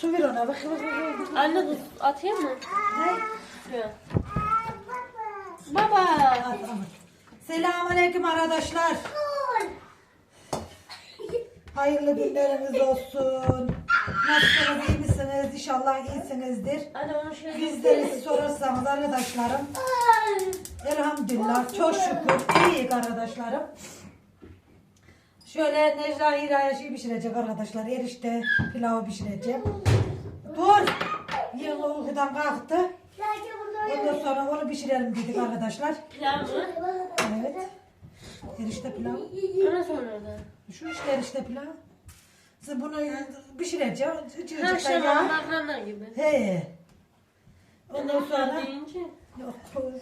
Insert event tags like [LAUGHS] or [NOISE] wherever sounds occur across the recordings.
Su ver ona. Bak bak bak. bak. Anne tuz atayım mı? Şuraya. Baba. Selamünaleyküm arkadaşlar. Hayırlı günleriniz olsun. Nasılsınız, iyi misiniz? İnşallah iyisinizdir. Anne onu şöyle Bizleri sorarsanız arkadaşlarım. Elhamdülillah çok şükür iyiyiz arkadaşlarım. Şöyle Necla Hira'ya şey pişirecek arkadaşlar. Erişte pilavı pişireceğim. Dur. Yıl uykudan kalktı. Ondan sonra onu pişirelim dedik arkadaşlar. pilav mı? Evet. Erişte pilav. Ana sonra Şu işte erişte pilav. Siz bunu pişireceğim. Cıvıcıkta şey yağ. makarna gibi. He. Ondan sonra yok. böyle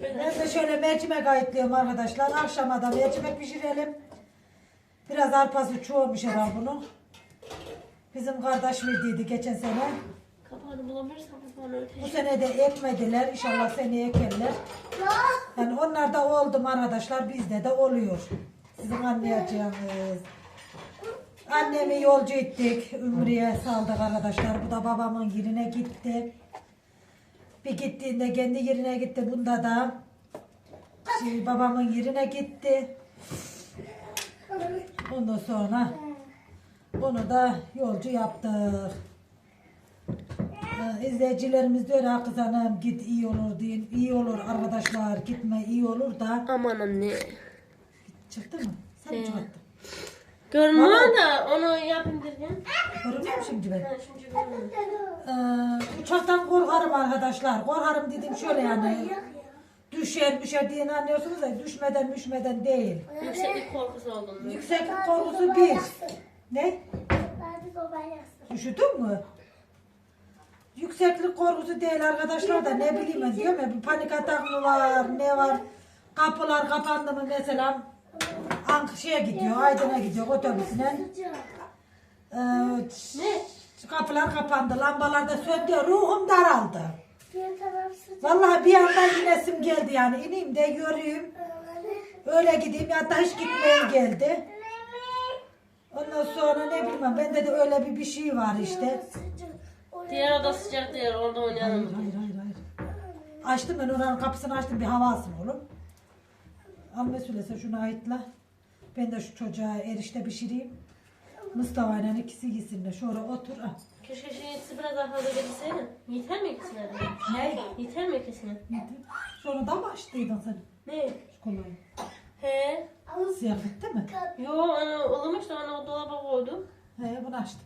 Ben de şöyle mercimek ayıtlıyorum arkadaşlar. Akşama da mercimek pişirelim. Biraz arpası çoğulmuş herhalde bunun. Bizim kardeş verdiydi geçen sene. kapağını bulabilirsem kapağını Bu öteşim. sene de ekmediler. İnşallah seneye ekerler. Yani onlar da oldu mu arkadaşlar bizde de oluyor. Sizin anlayacağınız. Annemi yolcu ettik. Ümriye saldık arkadaşlar. Bu da babamın yerine gitti. Bir gittiğinde kendi yerine gitti. Bunda da şey, babamın yerine gitti. Ondan sonra bunu da yolcu yaptık. Ee, İzleyicilerimiz diyor ha kız hanım git iyi olur deyin. İyi olur arkadaşlar gitme iyi olur da. Aman anne. Çıktı mı? Sen mi He. çıkarttın? Görünmüyor da onu yapayım derken. Görünüyor mu şimdi ben? Ha şimdi görünmüyor. Ee, uçaktan korkarım arkadaşlar. Korkarım dedim şöyle yani. Düşer düşer diye anlıyorsunuz ya düşmeden düşmeden değil. Yükseklik korkusu oldum. ben. Yükseklik korkusu bir. Ne? Üşüdün mü? Yükseklik korkusu değil arkadaşlar da ne bileyim ben diyorum ya bir panik atak mı var ne var? Kapılar kapandı mı mesela? Ankara'ya gidiyor Aydın'a gidiyor otobüsüne. Ee, kapılar kapandı lambalar da söndü ruhum daraldı. Vallahi bir anda inesim geldi yani ineyim de yürüyeyim öyle. Gideyim ya da hiç gitmeye geldi ondan sonra ne bileyim bende de öyle bir bir şey var işte Diğer oda sıcak diğer orada Hayır, oynayalım. hayır, hayır, hayır. Açtım ben oranın kapısını açtım bir hava alsın oğlum. Amma söylese şunu ayıtla. Ben de şu çocuğa erişte pişireyim. Mustafa ile ikisi yesinler. Şuraya otur. Ah. Keşke şey yetisi biraz daha fazla getirseydim. Yeter mi ikisine de? Ne? Yeter mi ikisine? Sonra da mı açtıydın sen? Ne? Şu kolayı. He. Siyah bitti mi? Yo onu ılımış da onu dolaba koydum. He bunu açtım.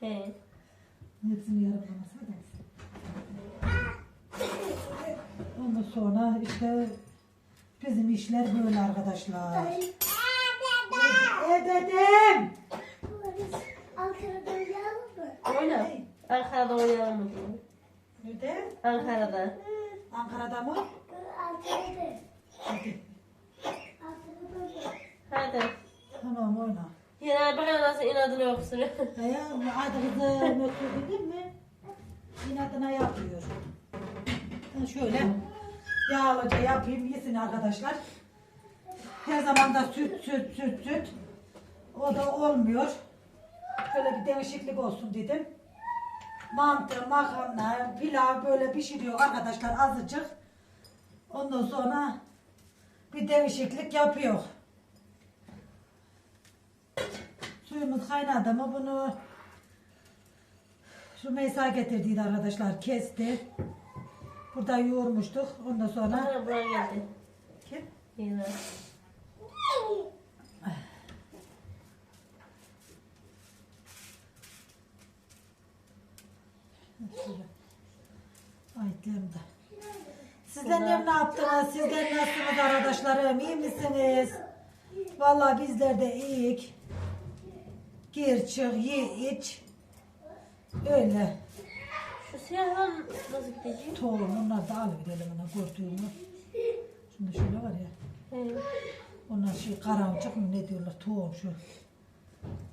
He. Hepsini yarım bana da. Ondan sonra işte bizim işler böyle arkadaşlar. E dedim. Ankara'da oynayalım mı? Oyna. Ankara'da oynayalım mı. Nerede? Ankara'da. Ankara'da mı? Ankara'da. Hadi. Hadi. Tamam oyna. Yine bakın nasıl inadını yoksun. Ya adı kızı götürdün mi? İnadına yapıyor. Ben şöyle yağlıca yapayım yesin arkadaşlar. Her zaman da süt süt süt süt. O da olmuyor. Şöyle bir değişiklik olsun dedim. Mantı, makarna, pilav böyle pişiriyor arkadaşlar azıcık. Ondan sonra bir değişiklik yapıyor. Suyumuz kaynadı mı bunu şu Meysa getirdiydi arkadaşlar kesti. Burada yoğurmuştuk. Ondan sonra Bana buraya geldi. kim? Yine. Ay diyorum da. Sizler ne, ne yaptınız? Sizler nasılsınız arkadaşlarım? İyi misiniz? Vallahi bizler de iyiyiz. Gir çık ye iç. Öyle. Şu siyahdan nasıl gideceğim? Tohum onlar da alıverelim ona gördüğümü. Şimdi şöyle var ya. He. Onlar şey karamcık mı ne diyorlar tohum şu.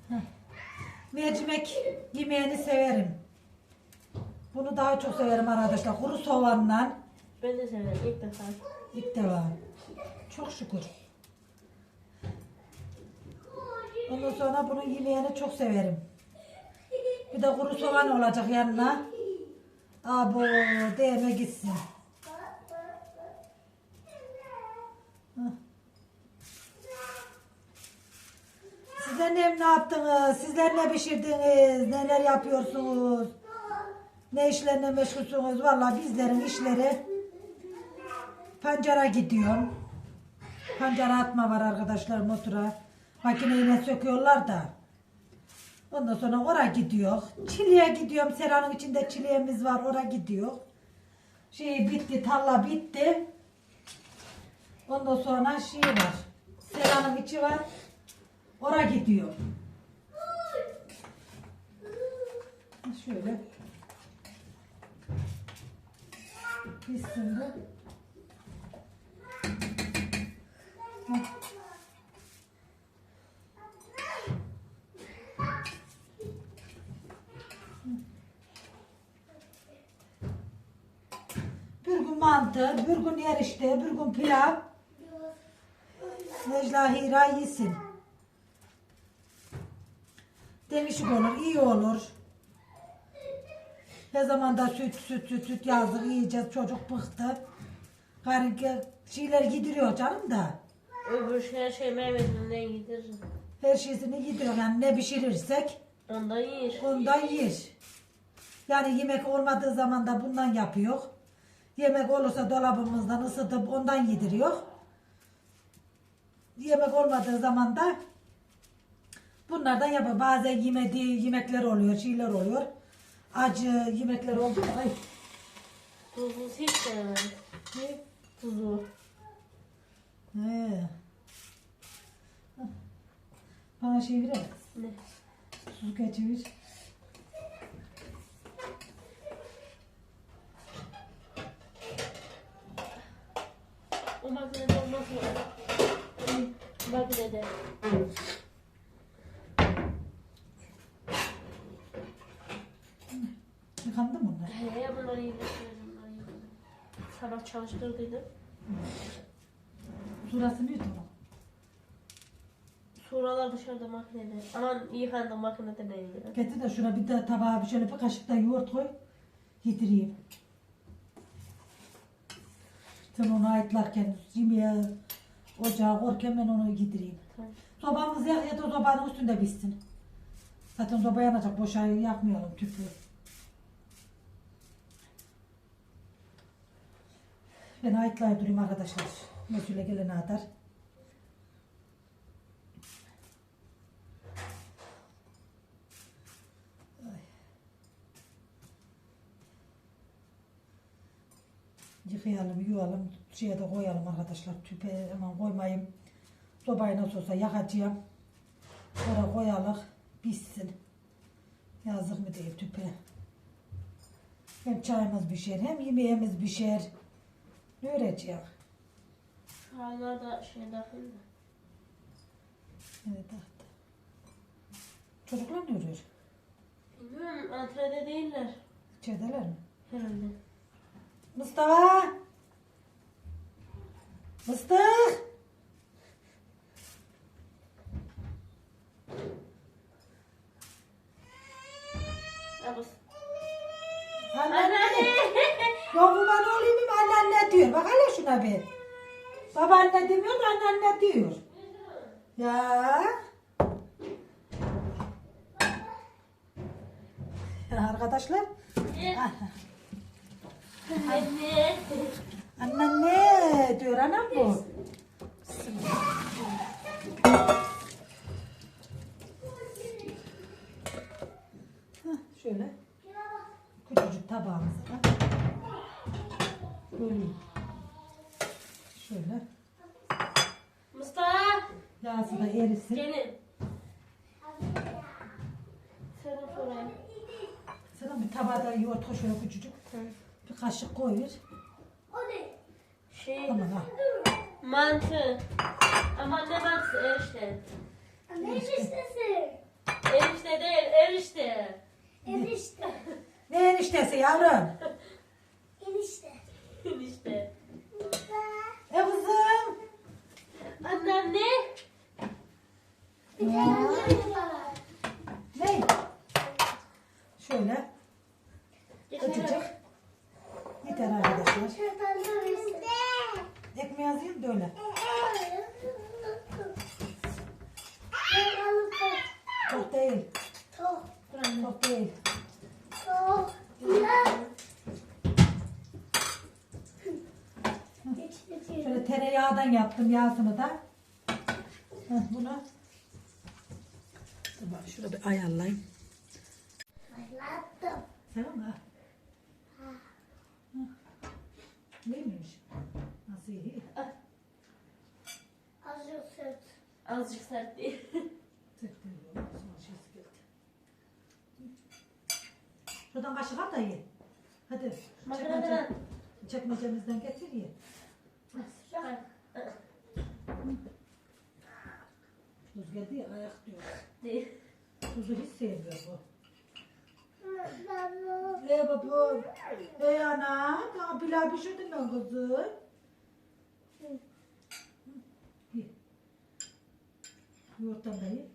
Heh. Mercimek yemeğini severim. Bunu daha çok severim arkadaşlar. Kuru soğanla Ben de severim ilk defa. ilk defa. Çok şükür. Ondan sonra bunun yemeğini çok severim. Bir de kuru soğan olacak yanına. Abo değme gitsin. Sizler ne, yaptınız? Sizler ne pişirdiniz? Neler yapıyorsunuz? Ne işlerle meşgulsünüz? Vallahi bizlerin işleri pancara gidiyorum. Pancara atma var arkadaşlar motora. Makineyle söküyorlar da. Ondan sonra oraya gidiyor. Çileğe gidiyorum. Seranın içinde çileğimiz var. Oraya gidiyor. Şey bitti. Tarla bitti. Ondan sonra şey var. Seranın içi var. Oraya gidiyor. Şöyle. Bitsin bu. Hah. Bir gün mantı, bir gün erişte, bir gün pilav. Necla Hira yesin. Değişik olur, iyi olur. Her zaman da süt, süt, süt, süt yazdık, yiyeceğiz. Çocuk bıktı. Karın şeyler gidiriyor canım da. Öbür şey, şey meyvesinden yedirir. Her şeysini yediriyor. Yani ne pişirirsek Ondan yer. ondan yer. Yani yemek olmadığı zaman da bundan yapıyor. Yemek olursa dolabımızdan ısıtıp ondan yediriyor. Yemek olmadığı zaman da bunlardan yapıyor. Bazen yemediği yemekler oluyor, şeyler oluyor. Acı yemekler oldu. Ay. Tuzlu hiç sevmem. Ne? Tuzu. He. Bana şey verir. Ne? Su geçirir. O makinede olmaz mı? Makinede. Yıkandı mı bunlar? He, bunları yedireceğim. Sabah çalıştırdıydım. Surası mıydı o? Suralar dışarıda makinede. Aman yıkandı makinede değil. Getir de şuna bir de tabağa bir şöyle bir kaşık da yoğurt koy. Yedireyim. Sen onu ayıtlarken yemeğe ocağa korken ben onu yedireyim. Tamam. Sobamız yak ya da sobanın üstünde bitsin. Zaten soba yanacak. Boşa yakmayalım tüpü. Ben ayıtlaya durayım arkadaşlar. Mesule gelene kadar. Yıkayalım, yuvalım, şeye de koyalım arkadaşlar. Tüpe hemen koymayayım. Sobayı nasıl olsa yakacağım. Sonra koyalım, pişsin. Yazık mı değil tüpe. Hem çayımız pişer, hem yemeğimiz pişer. Ne öğreteceğim? Şu anlarda şey dahil mi? Evet, tahtı. Çocuklar ne örüyor? Bilmiyorum antrede değiller. İçerideler mi? Herhalde. Mustafa! Mıstık! Abus. Anneanne! [LAUGHS] Kurban olayım mı? Anneanne diyor. Bak hele şuna bir. Babaanne demiyor da anneanne diyor. Ya. Arkadaşlar. Ah, Anne. Anneanne diyor anam bu. Şöyle küçücük tabağımızı böleyim. Şöyle Mustafa. yağsı da erisin. Gelin. Sen otur oraya. Sana bir tabağa da yoğurt koy şöyle küçücük. Bir kaşık koy ver. O ne? Şey, ha. mantı. Ama ne mantısı? Erişte. Ne eniştesi? Erişte değil, erişte. Enişte. Ne eniştesi yavrum? [LAUGHS] Enişte. Erişte. E kızım. Annem ne? Bir tane böyle var. Ne? şöyle Geçelim. açacak. Yeter arkadaşlar. Çatalda versin. Ekmeği yazayım da öyle. Ben alıp da- Çok değil. Tok, Dur anne. Çok değil. tok. Ya. İçti tüy. Şöyle yaptım yağsını da. Heh, bunu. Dur bak şurada bir ayarlayayım. Fırlattım. Tamam mı? Neymiş? Nasıl iyi? Azıcık süt. Azıcık sert değil. Tek değil o. Sonra şeysi geldi. Şuradan kaşık al da ye. Hadi. Çekmece- Çekmecemizden getir ye. Bak. Tuz geldi ya ayak diyor. Değil. Tuzu hiç sevmiyor bu. Ey babam. Ey ana. Daha pilav pişirdim ben kızım. Yoğurttan da ye.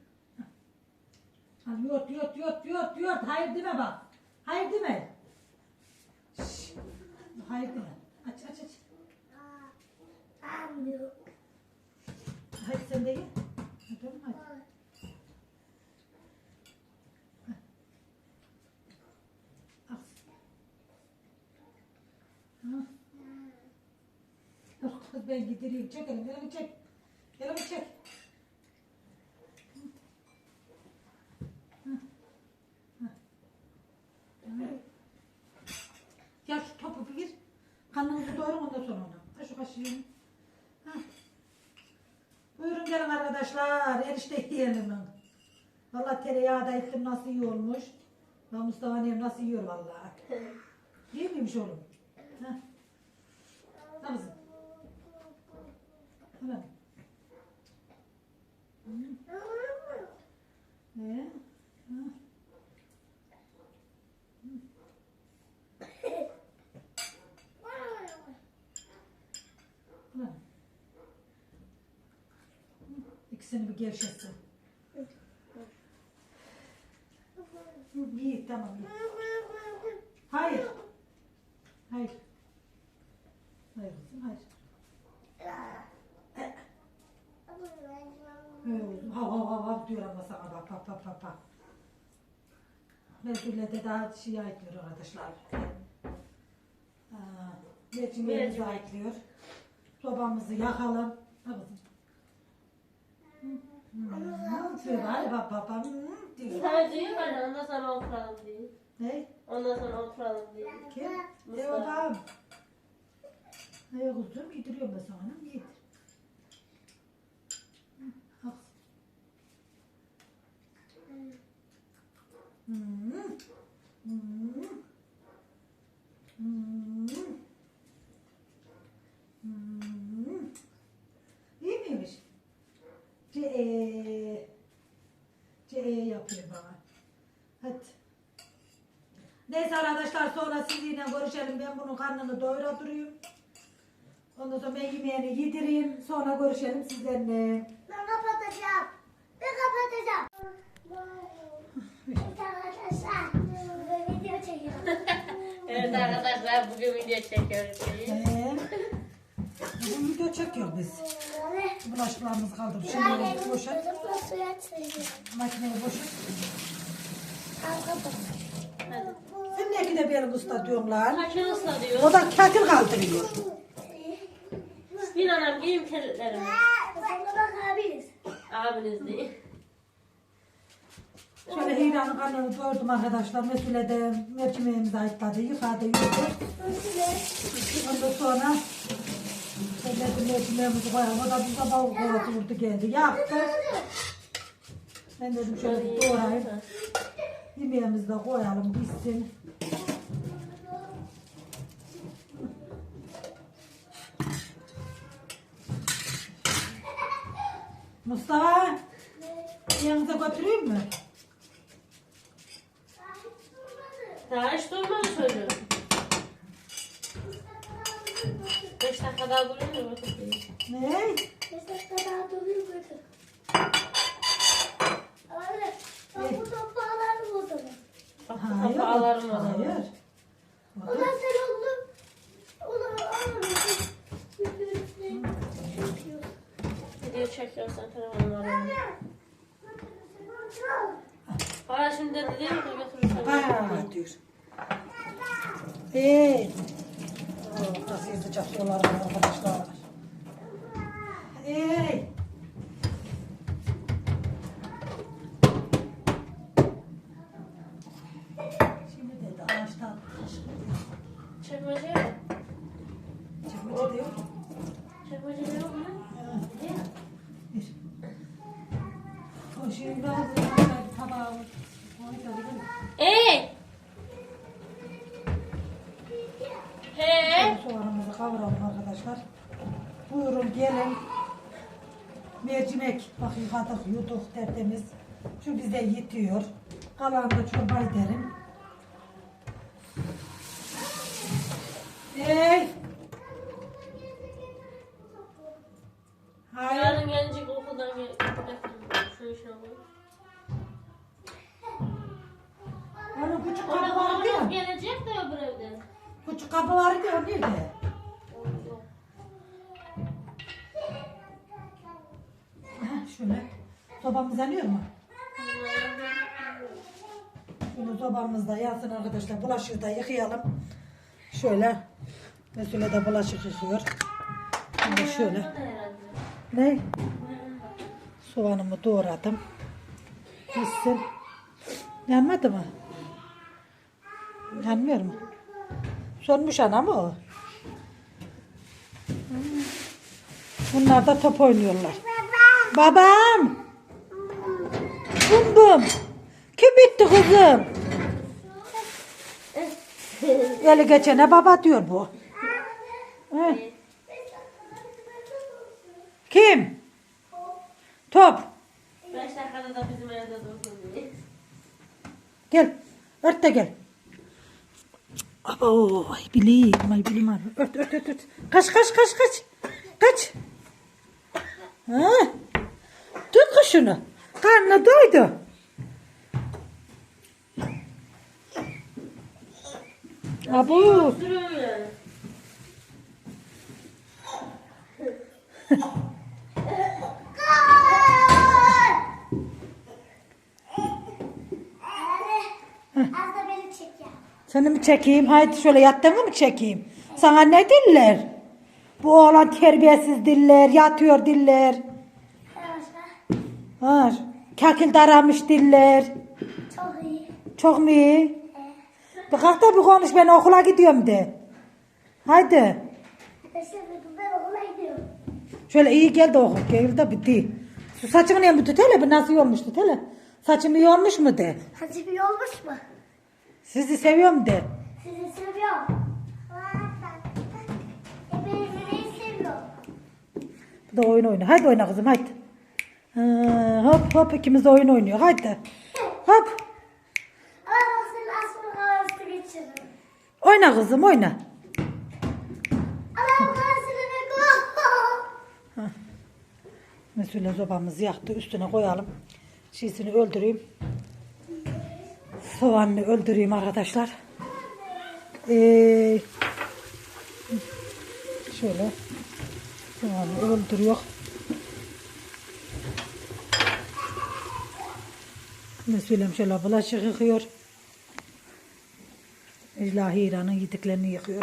Al yoğurt yoğurt yoğurt yoğurt yoğurt. Hayır deme bak. Hayır deme. Şşş. Hayır deme. Aç aç aç. Anlıyor. Hadi sen de ye. Hadi oğlum hadi. Al. Kız ben gidireyim. Çek elimi, elimi çek. Elimi çek. Hı. Hı. Hı. Ya şu topu bir Kanınızı doyurun ondan sonra ona. Ha şu kaşığı yiyin. Ha. Buyurun gelin arkadaşlar. Erişte yiyelim. Valla tereyağı da ettim nasıl iyi olmuş. Ben Mustafa annem nasıl yiyor valla. İyi miymiş oğlum? Ha. Ne kızım? Hemen. Ne? Ha. Hemen. İkisini bir gevşetsin. İyi tamam. Hayır. Hayır. Hayır kızım hayır. Hav hav hav hav diyor ama sana bak bak bak bak bak. Mevcutla de daha şey ayıtlıyor arkadaşlar. Mercimek. ayıtlıyor. Sobamızı yakalım. Ha kızım. Hmm, diyor hadi bak bak. Hmm, diyor. Sadece diyor anne ondan sonra oturalım diye. Ne? Ondan sonra oturalım diye. Kim? Ne Mustafa. babam? Ne kuzum? Yediriyorum ben sana. Yedir. Hı, al. Hmm. Hmm. Hmm. İyi miymiş? C e C e yapıyor bana. Hadi. Neyse arkadaşlar sonra sizinle görüşelim. Ben bunun karnını doyura durayım. Ondan sonra ben yemeğini yedireyim. Sonra görüşelim sizlerle. Ben kapatacağım. Ben kapatacağım. Evet arkadaşlar. Böyle video çekiyorum. Evet arkadaşlar bugün video çekiyoruz. Bugün video çekiyoruz biz. Bulaşıklarımızı kaldırıp şimdi boşalt. Makineyi boşalt. Sen ne ki de benim usta diyorlar. Saçını ıslatıyor. O da kakıl kaldırıyor. Bir anam giyim bakabiliriz. Abiniz değil. Şöyle Hiran'ın karnını doyurdum arkadaşlar. Mesule de mercimeğimizi ayıkladı. Yıkadı, yıkadı. Ondan sonra Şöyle mercimeğimizi koyalım. O da bize bavul kovası vurdu geldi. Yaptı. Ben dedim şöyle bir doğrayayım. Yemeğimizi de koyalım bitsin. Mustafa, yanınıza götüreyim mi? Daha hiç durmadı çocuğum. Beş dakika daha duruyor mu? Ne? Beş dakika daha durayım götür. Öyle. Ben bu toprağları buldum. Bak Hayır. Kafa alarım o zaman. Hayır. Ondan sen onu onu alırım. Video çekiyorsan telefonunu arıyorum. Hala şimdi dedi mi? Götürürsen. Ha diyor. Hey. Nasıl sular var arkadaşlar. Hey. Yıkadık yuduk tertemiz. Şu bize yetiyor. Kalan da çorba ederim. Hey! Hayır. Yarın gelecek okuldan gel. Şu işe bak. Onun küçük Ona kabı vardı ya. oğlum gelecek de öbür evden. Küçük ya o nerede? Yok. Ha, şöyle. Sobamız yanıyor mu? Şunu sobamızda yansın arkadaşlar. Bulaşığı da yıkayalım. Şöyle. Mesule de bulaşık yıkıyor. Şimdi şöyle. Ne? Soğanımı doğradım. Pişsin. Yanmadı mı? Yanmıyor mu? Sönmüş ana mı o? Bunlar da top oynuyorlar. Babam! Bum bum! Kim bitti kızım? Eli geçene baba diyor bu. Kim? Top. Beş dakikada da bizim evde dursun diye. Gel. Ört de gel. Abo, ay bileyim, ay bileyim. abi. Ört, ört, ört, ört. Kaç, kaç, kaç, kaç. Kaç. Ha? Tut kız şunu. Karnı doydu. Ya. Seni mi çekeyim? Haydi şöyle yattığını mı çekeyim? Sana ne diller? Bu oğlan terbiyesiz diller, yatıyor diller. Ha, kakil daramış diller. Çok iyi. Çok mu iyi? Bir kalk da bir konuş ben okula gidiyorum de. Haydi. Şimdi ben okula gidiyorum. Şöyle iyi gel de oku. Gel de bitti. Şu saçımı niye tut hele? Bir nasıl yormuş tut hele. Saçımı yormuş mu de. Hacı bir olmuş mu? Sizi seviyorum de. Sizi seviyorum. Da oyun oynuyor. Haydi oyna kızım haydi. Ha, hop hop ikimiz de oyun oynuyor. Haydi. Hop. Ama bak senin asmını kahvesi geçiririm. Oyna kızım oyna. Mesule sobamızı yaktı. Üstüne koyalım. Şişini öldüreyim. Soğanını öldüreyim arkadaşlar. Ee, şöyle soğanı öldürüyor. Mesulem şöyle bulaşık yıkıyor. İlahi İran'ın yediklerini yıkıyor.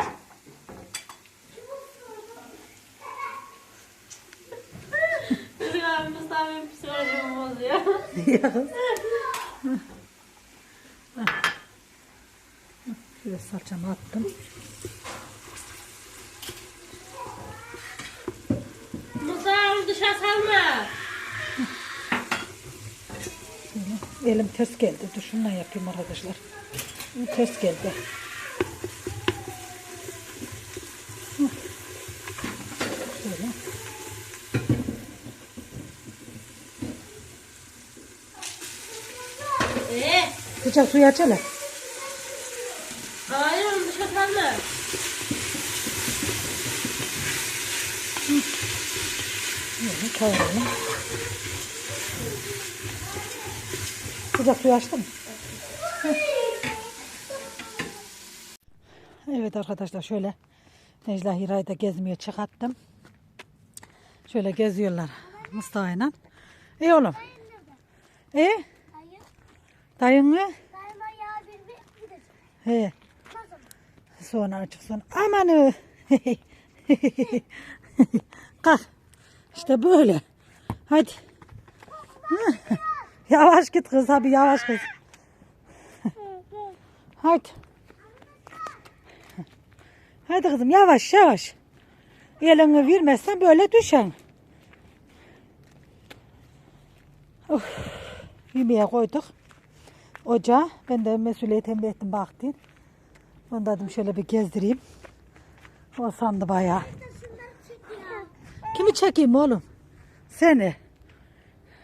Psikolojimi bozuyor. Şöyle salçamı attım. Musa onu dışarı salma. Elim ters geldi. Dur şundan yapayım arkadaşlar. Ters geldi. Hı. Şöyle. Eee? Sıcak suyu aç hele. Hayır onu dışarı. Şöyle kavuralım. Sıcak suyu açtım. Hı. Evet arkadaşlar şöyle Necla Hira'yı da gezmeye çıkarttım. Şöyle geziyorlar Mustafa'yla. İyi oğlum. İyi. Dayın mı? Daima yağ bir bir gidecek. He. Sonra açık sonra. Amanı. [LAUGHS] Kalk. İşte böyle. Hadi. [LAUGHS] yavaş git kız abi yavaş kız. [LAUGHS] Hadi. Hadi kızım yavaş yavaş. Elini vermezsen böyle düşen. Of. Yemeğe koyduk. Ocağa. Ben de mesuliyet tembih ettim baktım. Onu da dedim şöyle bir gezdireyim. O sandı bayağı. Kimi çekeyim oğlum? Seni.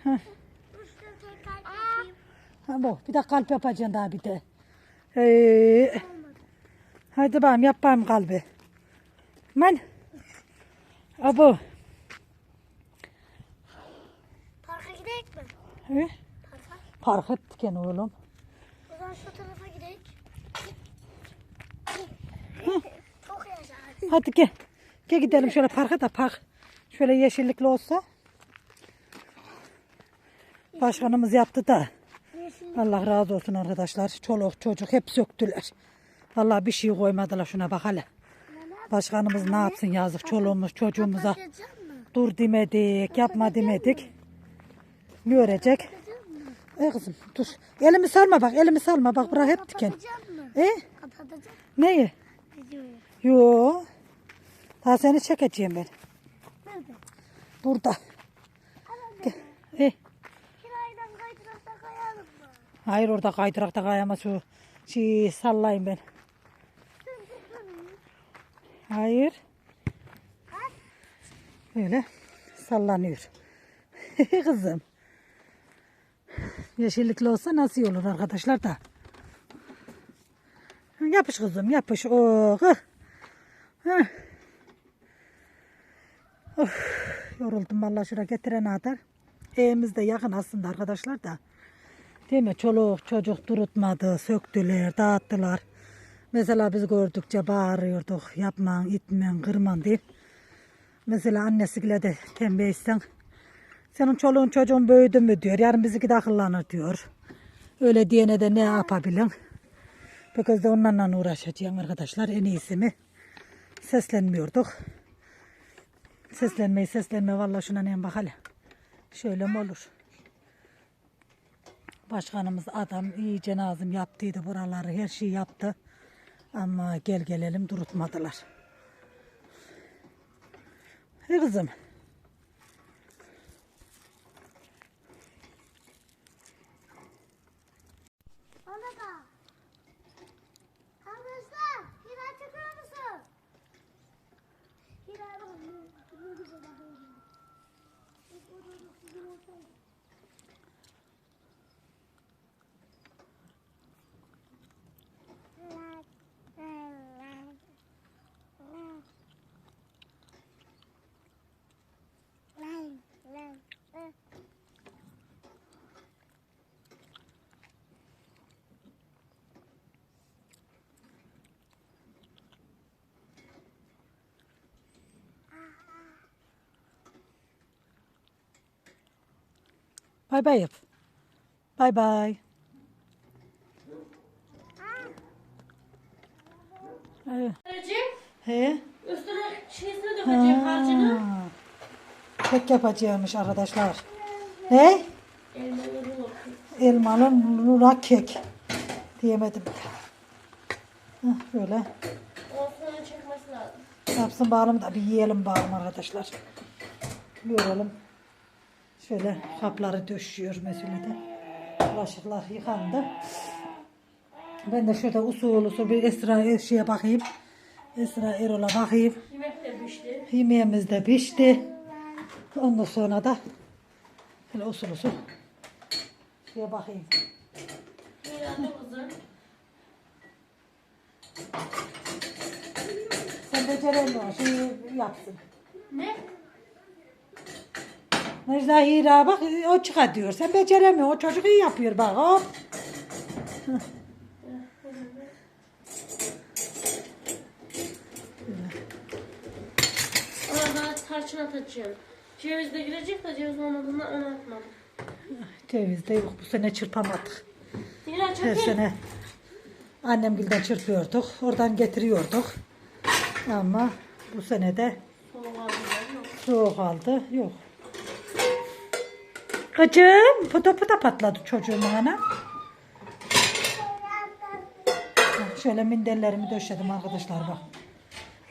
Çekeyim. Ha bu. Bir de kalp yapacaksın daha bir de. Ee, hadi bakalım yap bakalım kalbi. Ben. Abo. Parka gidelim mi? He? Parka. Park ettik yani oğlum. O zaman şu tarafa gidelim. Çok yaşa. Hadi gel. Gel gidelim şöyle parka da park. Şöyle yeşillikli olsa. Başkanımız yaptı da. Allah razı olsun arkadaşlar. Çoluk çocuk hep söktüler. Allah bir şey koymadılar şuna bak hele. Başkanımız ne yapsın yazık çoluğumuz çocuğumuza. Dur demedik, yapma demedik. Ne örecek? E kızım dur. Elimi salma bak, elimi salma bak bırak hep diken. E neyi? Yo. Daha seni çekeceğim ben. Nerede? Burada. Ana E, kiraydan kaydırakta kayalım mı? hayır orada kaydırakta kayama şu şey sallayayım ben. Hayır. Öyle sallanıyor. [LAUGHS] Kızım. Yeşillikli olsa nasıl olur arkadaşlar da. Yapış kızım yapış. Oh. Heh. Of, yoruldum vallahi şuraya getirene kadar. Evimiz de yakın aslında arkadaşlar da. Değil mi? Çoluk çocuk durutmadı, söktüler, dağıttılar. Mesela biz gördükçe bağırıyorduk. Yapman, itmen, kırman diye. Mesela annesiyle de tembih etsen. Senin çoluğun çocuğun büyüdü mü diyor. Yarın bizimki de akıllanır diyor. Öyle diyene de ne yapabilin? Kız da onlarla uğraşacağım arkadaşlar. En iyisi mi? Seslenmiyorduk. Seslenmeyi seslenme vallahi şuna ne bak hele. Şöyle mi olur? Başkanımız adam iyice nazım yaptıydı buraları her şeyi yaptı. Ama gel gelelim durutmadılar. Kızım. Ona da. Arkadaşlar, Hira çıkıyor musun? Hira bak, ne- ne güzel böyle. Bay bay yap. Bay bay. Anneciğim He? üstüne şeysini dökeceğim harcını. Ha. Kek yapacağımış arkadaşlar. Ne? Olsun. Elmalı lula kek. Diyemedim. Hah, böyle. O sonra çekmesi lazım. Yapsın bağlım da bir yiyelim bağlım arkadaşlar. Görelim. Şöyle kapları döşüyor mesulede. Bulaşıklar yıkandı. Ben de şurada usul usul bir Esra şeye bakayım. Esra Erol'a bakayım. Yemek de pişti. Yemeğimiz de pişti. Ondan sonra da şöyle usul usul şeye bakayım. Sen beceremiyorsun. Şeyi yapsın. Ne? Necla bak o çıkar diyor. Sen beceremiyor. O çocuk iyi yapıyor bak hop. Ona tarçın atacağım. Ceviz de girecek de ceviz olmadığından öne atmadım. Ceviz de yok. Bu sene çırpamadık. Yine çok sene annem gülden çırpıyorduk. Oradan getiriyorduk. Ama bu sene de Soğuk aldı. Soğuk aldı. Yok. Kıcım pıta pıta patladı çocuğumun ana. Şöyle minderlerimi döşedim arkadaşlar bak.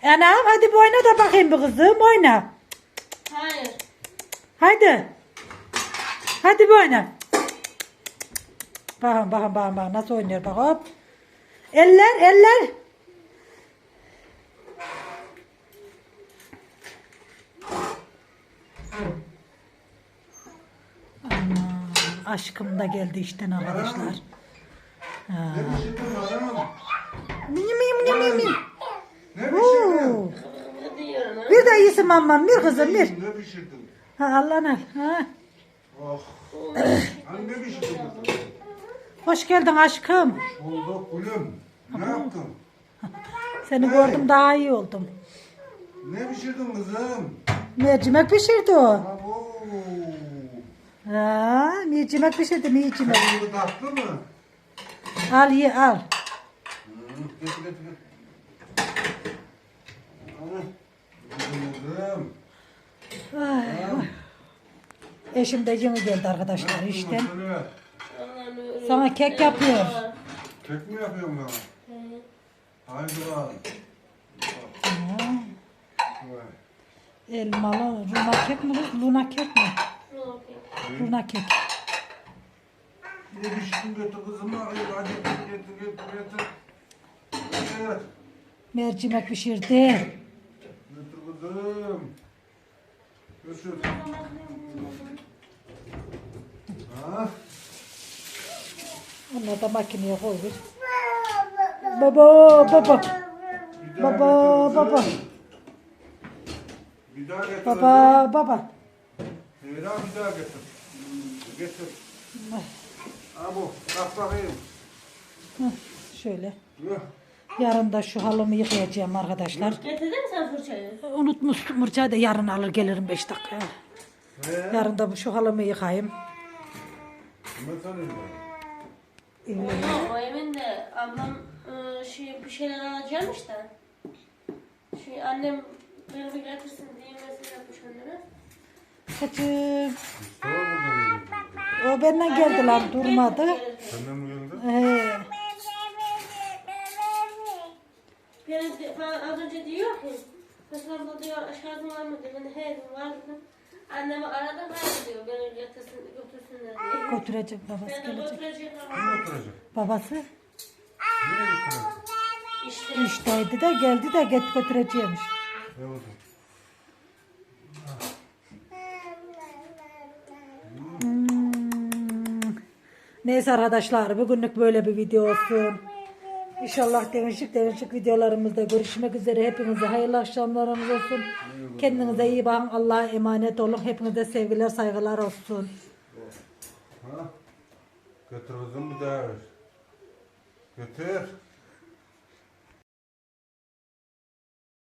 Anam hadi bir oyna da bakayım bir kızım oyna. Hayır. Haydi. Hadi bir oyna. Bakın bakın bakın bakın nasıl oynuyor bak hop. Eller eller. Aman, aşkım da geldi işten arkadaşlar. Ha. Mini mini. Ne pişirdin? Oo. Bir de iyisin mamam bir kızım bir. Ne pişirdin? Ha Allah'ın al. Ha. Oh. Hani ne pişirdin kızım? Hoş geldin aşkım. Bulduk gülüm. Ne yaptın? Seni gördüm daha iyi oldum. Ne pişirdin kızım? Mercimek pişirdi o. Abo. Ha, mercimek pişirdi mercimek. Bu tatlı mı? Al ye al. Getir getir. Ay. Eşim de yeni geldi arkadaşlar öyle. Sana kek yapıyor. Kek mi yapıyorsun bana? He. Haydi bakalım. Elmalı runa kek mi? Luna kek mi? Yok, yok. Runa kek. Ne pişirdin götür kızım? Hadi hadi getir getir getir. Getir. Mercimek pişirdi. Götür kızım. Götür. Ha? Da makineye koy bir. Baba baba. Bir daha Baba baba. kızım. Bir daha getir. Baba baba. Kızım. Zehra bir daha getir. Getir. Ha bu. Bak bakayım. Şöyle. Yarın da şu halımı yıkayacağım arkadaşlar. Getirdin mi sen fırçayı? Unutmuştum Murçayı da yarın alır gelirim 5 dakika. He? Yarın da bu şu halımı yıkayayım. Kime sanıyorsun? O ablam e, şey, bir şeyler alacakmış da. Şey, annem beni bir getirsin diye mesaj yapmış anneme. Neydi? O benden geldi lan durmadı. Senden mi geldi? He. Beni de- falan az önce diyor ki, diyor şarjım var mı diyor. Ben de he dedim var dedim. Annemi aradım hayır diyor beni getirsin götürsünler diye. Götürecek babası Ben de gelecek. götüreceğim ama Kim oturacak? Babası Nereye işte işteydi de geldi de get götüreceğimiş. Ne oldu? Hmm. Neyse arkadaşlar bugünlük böyle bir video olsun. İnşallah değişik değişik videolarımızda görüşmek üzere. Hepinize hayırlı akşamlarınız olsun. Kendinize iyi bakın. Allah'a emanet olun. Hepinize sevgiler saygılar olsun. Götür kızım bir daha. Götür.